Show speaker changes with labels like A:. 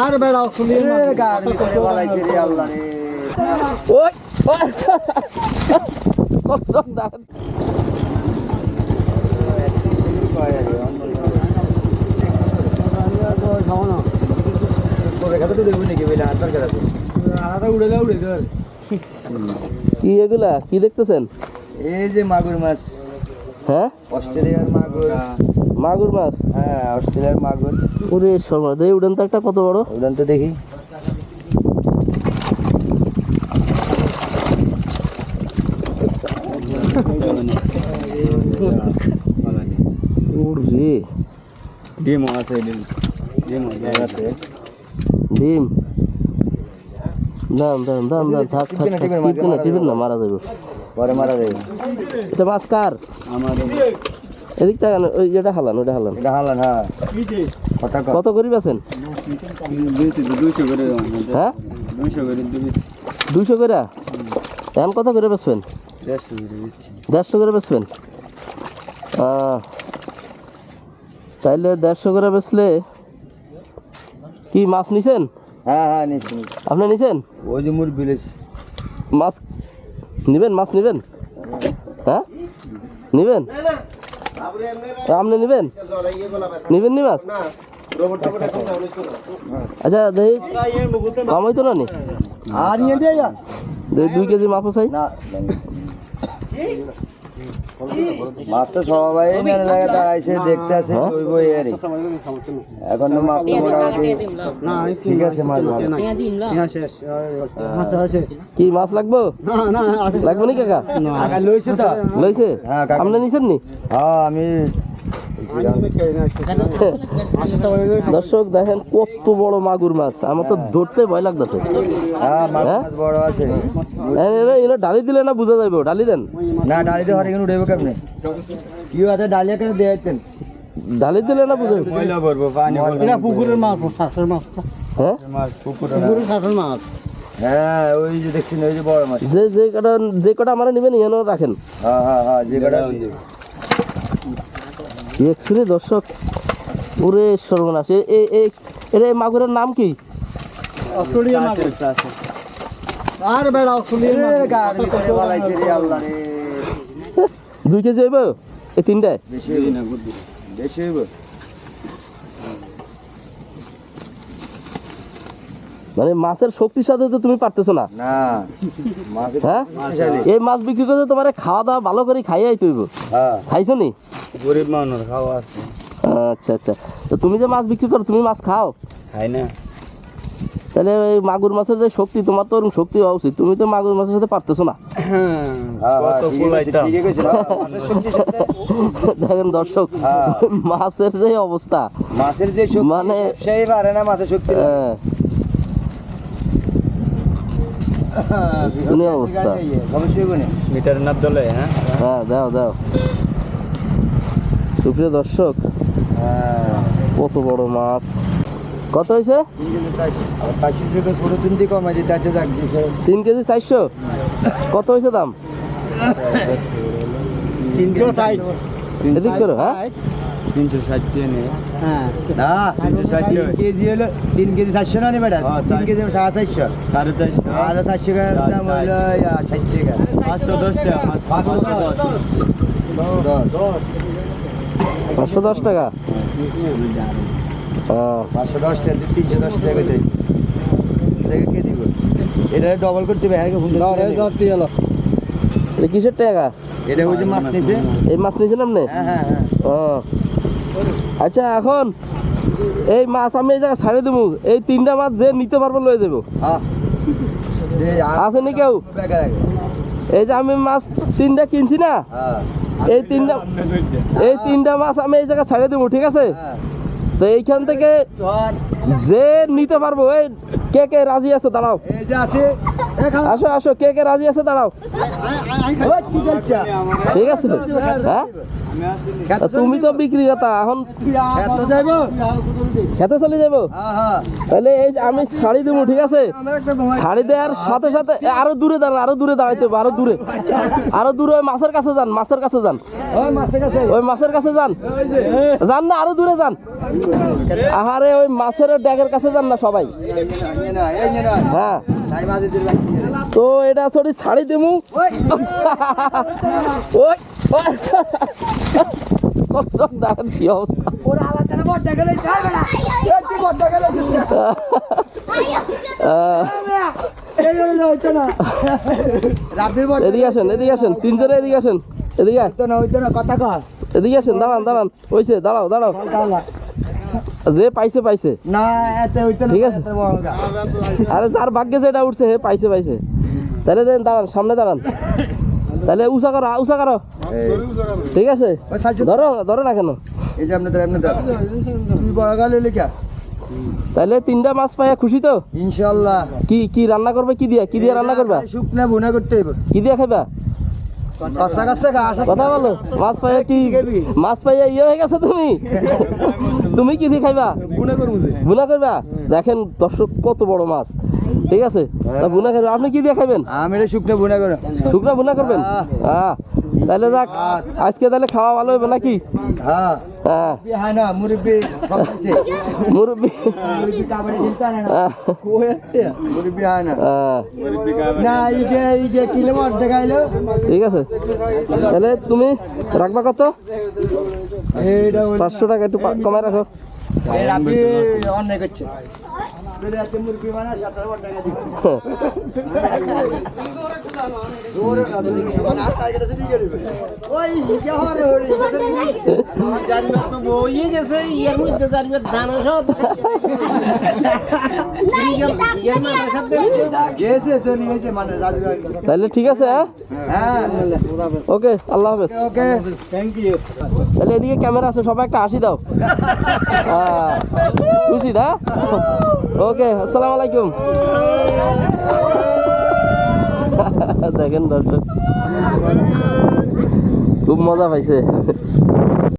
A: আর শুনি
B: করে বালাইছে রে আল্লাহ রে।
C: ওই দাঁড়ান কি এগুলা? কি দেখতেছেন?
B: এই যে মাগুর মাছ।
C: হ্যাঁ?
B: অস্ট্রেলিয়ার মাগুর।
C: মাগুর মাছ?
B: হ্যাঁ অস্ট্রেলিয়ার মাগুর।
C: ওরে সময় দেই উড়ান তো একটা কত বড়?
B: উড়ান তো দেখি।
C: উড়বে।
B: ডিম আছে ডিম। ডিম আছে।
C: ডিম? দাম দাম দাম দাম থাক থাক থাক।
B: না,
C: মারা যাবে।
B: পরে মারা যাবে।
C: এটা মাছ কার?
B: আমার
C: এদিক তাকান ওই যেটা হালান ওটা হালান।
B: এটা হালান হ্যাঁ।
C: কত করি বেছেন
B: দুইশো করে
C: হ্যাঁ?
B: দুইশো করে
C: দুইশো করে? এম কত করে বেচবেন?
B: দেড়শো করে
C: আহ, তাইলে দেড়শো করে বেচলে কি মাছ নিছেন?
B: হ্যাঁ হ্যাঁ নিচ্ছি
C: আপনি নিছেন?
B: ওই যে মুরগি বিলেছি।
C: মাছ নিবেন? মাছ নিবেন? হ্যাঁ? নিবেন? আপনি নিবেন? নিবেন নি মাছ আচ্ছা দেখি। কম হইতো না নি?
B: আর নিয়ে দিয়ে
C: দুই কেজি মাপও চাই
B: না। মাছ সবাই দাঁড়াইছে দেখতে আছে
C: হ্যাঁ?
B: ওই বই আরে এখন তো মাছ তো মোটামুটি
A: না
B: ঠিক আছে মাছ
C: কি মাছ লাগবো?
A: না না
C: লাগবে নি কাকা?
B: লইছে তো।
C: লইছে?
B: হ্যাঁ, কাকা।
C: আপনি নিছেন নি?
B: হ্যাঁ আমি
C: দর্শক দেখেন কত বড় মাগুর মাছ। আমার তো ধরতে ভয় লাগতেছে।
B: হ্যাঁ মাছ
C: হ্যাঁ? ডালি দিলে না বুঝা যাইব? ডালি দেন।
B: না কেন উঠেবে কেমনে? কি আছে ডালিয়া কেন দিয়ে
C: ডালি দিলে না
B: পানি
A: এটা পুকুরের মাছ শাসের মাছ
C: হ্যাঁ?
A: পুকুরের শাসের মাছ।
B: হ্যাঁ ওই যে দেখছেন ওই যে বড় মাছ।
C: যে যে কটা যে কটা আমার নেবেন রাখেন।
B: হ্যাঁ হ্যাঁ হ্যাঁ যে কটা
C: একচুয়ালি দর্শক। ওরে সর্বনাশ। এ- এ- এ- এটা এই মাগুরের নাম কি?
A: আর বেড়া
C: দুই কেজি হইব? এই তিনটায়
B: বেশি হইব
C: মানে মাছের শক্তির সাথে তো তুমি পারতেছো না। হ্যাঁ? এই মাছ বিক্রি করে তোমার খাওয়া দাওয়া ভালো করে খাইয়াই তৈব
B: হ্যাঁ।
C: খাইছো নি?
B: গরিব মানুষ খাওয়া আছে।
C: আচ্ছা আচ্ছা। তো তুমি যে মাছ বিক্রি করো তুমি মাছ খাও?
B: খাই না।
C: তাহলে ওই মাগুর মাছের যে শক্তি তোমার তো ওরকম শক্তি হওয়া উচিত। তুমি তো মাগুর মাছের সাথে পারতেছো না।
B: শক্তি সাথে
C: দেখেন দর্শক
B: হ্যাঁ।
C: মাছের যে অবস্থা
B: মাছের যে
C: মানে-
B: সেই পারে না মাছের শক্তি।
C: হ্যাঁ, শুনে অবস্থা।
B: অবশ্যই বনে দলে হ্যাঁ?
C: হ্যাঁ দাও দাও। সুপ্রিয় দর্শক
B: হ্যাঁ
C: কত বড় মাছ। কত হয়েছে? তিন কেজি চারশো? কত হয়েছে দাম? এদিক করো হ্যাঁ?
B: তিনশো ষাট
A: হ্যাঁ
B: তিনশো ষাট কেজি হলো তিন কেজি চারশো না বেটা তিন কেজি সাড়ে চারশো সাড়ে চারশো আর চারশো গ্রাম দাম হলো ষাট টাকা পাঁচশো দশ টাকা পাঁচশো দশ। দশ।
C: পাঁচশো দশ টাকা?
B: পাঁচশো দশ টাকা তিনশো দশ টাকা দিয়েছি কে দিব এটা ডবল করতে হবে ফোন
A: গেল
C: এটা কিসের টাকা?
B: এটা হচ্ছে মাছ নিছে।
C: এই মাছ নিয়েছেন আপনি
B: হ্যাঁ হ্যাঁ হ্যাঁ।
C: ও। আচ্ছা এখন এই মাছ আমি এই জায়গায় ছাড়ে দেবো। এই তিনটা মাছ যে নিতে পারব লয়ে যাব।
B: হ্যাঁ।
C: আছে নি কেউ? এই যে আমি মাছ তিনটা কিনছি না?
B: হ্যাঁ।
C: এই তিনটা এই তিনটা মাছ আমি এই জায়গায় ছাড়িয়ে দেবো ঠিক আছে
B: হ্যাঁ
C: তো এইখান থেকে যে নিতে পারব এই কে কে রাজি আছে দাঁড়াও। আসো আসো কে কে রাজি আছে দাঁড়াও ঠিক আছে হ্যাঁ তুমি তো বিক্রি কথা এখন খেতে চলে যাব তাহলে এই আমি শাড়ি দেবো ঠিক আছে? শাড়ি দেওয়ার সাথে সাথে আরও দূরে দাঁড়ান আরও দূরে দাঁড়াইতে হবে আরও দূরে। আরও দূরে ওই মাছের কাছে যান মাছের কাছে যান।
B: ওই
C: ওই মাছের কাছে যান। যান না আরও দূরে যান। আহারে ওই মাছের ড্যাগের কাছে যান না সবাই। হ্যাঁ। তো এটা সরি শাড়ি দেবো ওই। কষ্ট দেখেন কি অবস্থা? এদিকে আসেন এদিকে আসেন তিনজনে এদিকে আসেন এদিকে
B: কথা কর
C: এদিকে আসেন দাঁড়ান দাঁড়ান ওইছে দাঁড়াও দাঁড়াও। যে পাইছে পাইছে।
B: না
C: ঠিক আছে। আরে যার ভাগ্যে যেটা উঠছে হে পাইছে পাইছে। তাহলে দেন দাঁড়ান সামনে দাঁড়ান। তাহলে উষা করো উষা করো। ঠিক আছে? ধরো ধরো না কেন?
B: এই যে আপনাদের আপনাদের। তুই বড় গালে লেখা
C: তাহলে তিনটা মাছ পাইয়া খুশি তো?
B: ইনশাআল্লাহ।
C: কি কি রান্না করবে? কি দিয়া কি দিয়ে রান্না করবা?
B: শুকনা বুনা করতে হইব।
C: কি দিয়ে খাইবা? কথা বলো। মাছ পাইয়া কি মাছ পাইয়া ইয়ে হয়ে গেছে তুমি? তুমি কি দিয়ে খাইবা?
B: বুনা করবা?
C: দেখেন দর্শক কত বড় মাছ। ঠিক আছে? বুনা খাইবা। আপনি কি দিয়ে খাবেন
B: আমি এটা শুকনা বুনা করো।
C: শুকনা বুনা করবেন? হ্যাঁ। তাহলে যাক আজকে তাহলে খাওয়া ভালো হবে নাকি?
B: হ্যাঁ।
C: ঠিক আছে। তাহলে তুমি রাখবা কত? পাঁচশো টাকা একটু কমায় রাখো।
B: অন্যায় করছে। চলে আছে মুরগি মানে মানে
C: তাহলে ঠিক আছে হ্যাঁ?
B: হ্যাঁ
C: ওকে আল্লাহ হাফেজ।
B: ওকে থ্যাংক ইউ
C: তাহলে এদিকে ক্যামেরা আছে সবাই একটা হাসি দাও। হ্যাঁ, খুশি না? ওকে আসসালামু আলাইকুম দেখেন দর্শক খুব মজা পাইছে